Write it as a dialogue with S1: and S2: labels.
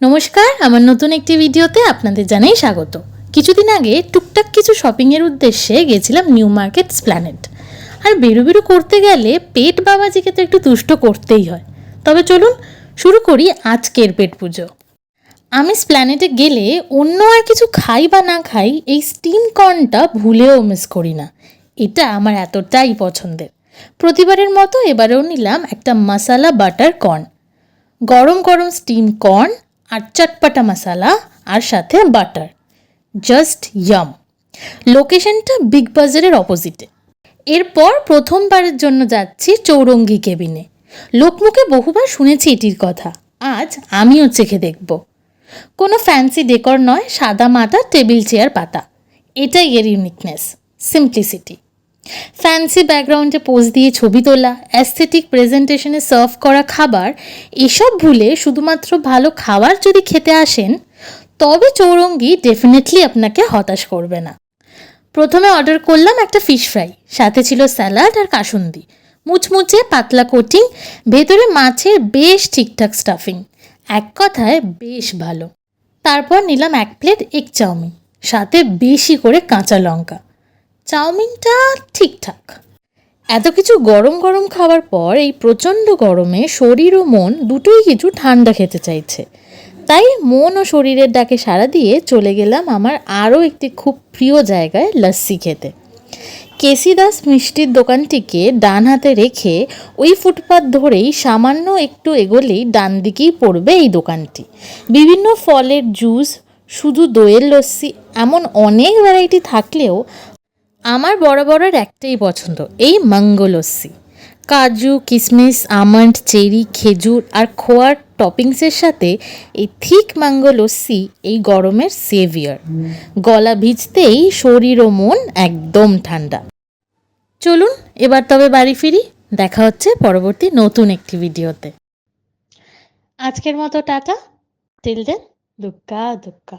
S1: নমস্কার, আমার নতুন একটি ভিডিওতে আপনাদের জানাই স্বাগত। কিছুদিন আগে টুকটাক কিছু শপিংয়ের উদ্দেশ্যে গেছিলাম নিউ মার্কেট স্প্ল্যানেট। আর বেরু বেরু করতে গেলে পেট বাবাজিকে তো একটু তুষ্ট করতেই হয়। তবে চলুন শুরু করি আজকের পেট পুজো। আমি স্প্ল্যানেটে গেলে অন্য আর কিছু খাই বা না খাই এই স্টিম কর্নটা ভুলেও মিস করি না। এটা আমার এতটাই পছন্দের। প্রতিবারের মতো এবারেও নিলাম একটা মশালা বাটার কর্ন গরম গরম স্টিম কর্ন আর চটপাটা মশালা আর সাথে বাটার। জাস্ট ইয়াম লোকেশনটা বিগ বাজারের অপোজিটে এরপর প্রথমবারের জন্য যাচ্ছি চৌরঙ্গি কেবিনে লোকমুখে বহুবার শুনেছি এটির কথা। আজ আমিও চেখে দেখব। কোনো ফ্যান্সি ডেকর নয়, সাদা মাটা টেবিল চেয়ার পাতা। এটাই এর ইউনিকনেস সিম্পলিসিটি ফ্যান্সি ব্যাকগ্রাউন্ডে পোজ দিয়ে ছবি তোলা অ্যাস্থেটিক প্রেজেন্টেশনে সার্ভ করা খাবার, এসব ভুলে শুধুমাত্র ভালো খাবার যদি খেতে আসেন, তবে চৌরঙ্গি ডেফিনেটলি আপনাকে হতাশ করবে না। প্রথমে অর্ডার করলাম একটা ফিশ ফ্রাই সাথে ছিল স্যালাড আর কাসুন্দি। মুচমুচে পাতলা কোটিং ভেতরে মাছের বেশ ঠিকঠাক স্টাফিং এক কথায় বেশ ভালো। তারপর নিলাম এক প্লেট এগ চাউমিন, সাথে বেশি করে কাঁচা লঙ্কা। চাউমিনটা ঠিকঠাক। এত কিছু গরম গরম খাওয়ার পর এই প্রচণ্ড গরমে শরীর ও মন দুটোই কিছু ঠান্ডা খেতে চাইছে। তাই মন ও শরীরের ডাকে সাড়া দিয়ে চলে গেলাম আমার আরও একটি খুব প্রিয় জায়গায় লস্যি খেতে। কেসি দাস মিষ্টির দোকানটিকে ডান হাতে রেখে ওই ফুটপাত ধরেই সামান্য একটু এগোলেই ডান দিকেই পড়বে এই দোকানটি। বিভিন্ন ফলের জুস, শুধু দইয়ের লস্যি, এমন অনেক ভ্যারাইটি থাকলেও আমার বড় বরাবরের একটাই পছন্দ, এই ম্যাঙ্গো কাজু কিশমিশ আমন্ড, চেরি, খেজুর আর খোয়ার টপিংসের সাথে এই থিক ম্যাঙ্গো লস্যি এই গরমের সেভিয়ার। গলা ভিজতেই শরীর ও মন একদম ঠান্ডা। চলুন, এবার তবে বাড়ি ফিরি। দেখা হচ্ছে পরবর্তী নতুন একটি ভিডিওতে। আজকের মতো টাটা। Till then দুক্কা দুক্কা।